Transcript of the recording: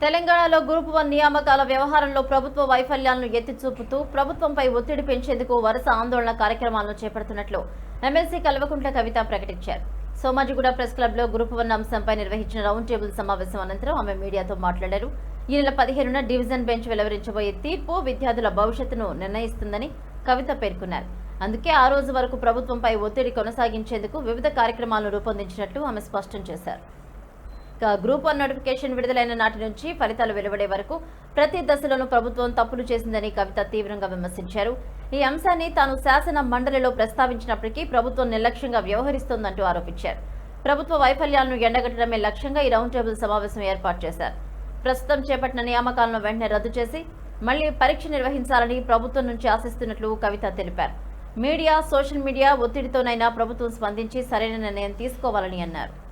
తెలంగాణలో group one నియామకాల వ్యవహారంలో ప్రభుత్వ వైఫల్యాలను ఎత్తి చూపుతూ ప్రభుత్వంపై ఒత్తిడి పెంచేందుకు వరుస ఆందోళన కార్యక్రమాలను చేపడుతున్నట్లు ఎమ్మెల్సీ కల్వకుంట్ల కవిత ప్రకటించారు. సోమాజిగూడ ప్రెస్ క్లబ్లో గ్రూప్ వన్ అంశంపై నిర్వహించిన రౌండ్ టేబుల్ సమావేశం అనంతరం ఆమె మీడియాతో మాట్లాడారు. ఈ నెల పదిహేనున డివిజన్ బెంచ్ వెలువరించబోయే తీర్పు విద్యార్థుల భవిష్యత్తును నిర్ణయిస్తుందని కవిత పేర్కొన్నారు. అందుకే ఆ రోజు వరకు ప్రభుత్వంపై ఒత్తిడి కొనసాగించేందుకు వివిధ కార్యక్రమాలను రూపొందించినట్లు ఆమె స్పష్టం చేశారు. గ్రూప్ వన్ నోటిఫికేషన్ విడుదలైన నాటి నుంచి ఫలితాలు వెలువడే వరకు ప్రతి దశలోనూ ప్రభుత్వం తప్పులు చేసిందని కవిత తీవ్రంగా విమర్శించారు. ఈ అంశాన్ని తాను శాసన మండలిలో ప్రస్తావించినప్పటికీ ప్రభుత్వం నిర్లక్ష్యంగా వ్యవహరిస్తోందంటూ ఆరోపించారు. ప్రభుత్వ వైఫల్యాలను ఎండగట్టడమే లక్ష్యంగా ఈ రౌండ్ టేబుల్ సమావేశం ఏర్పాటు చేశారు. ప్రస్తుతం చేపట్టిన నియామకాలను వెంటనే రద్దు చేసి మళ్ళీ పరీక్ష నిర్వహించాలని ప్రభుత్వం నుంచి ఆశిస్తున్నట్లు కవిత తెలిపారు. మీడియా సోషల్ మీడియా ఒత్తిడితోనైనా ప్రభుత్వం స్పందించి సరైన నిర్ణయం తీసుకోవాలని అన్నారు.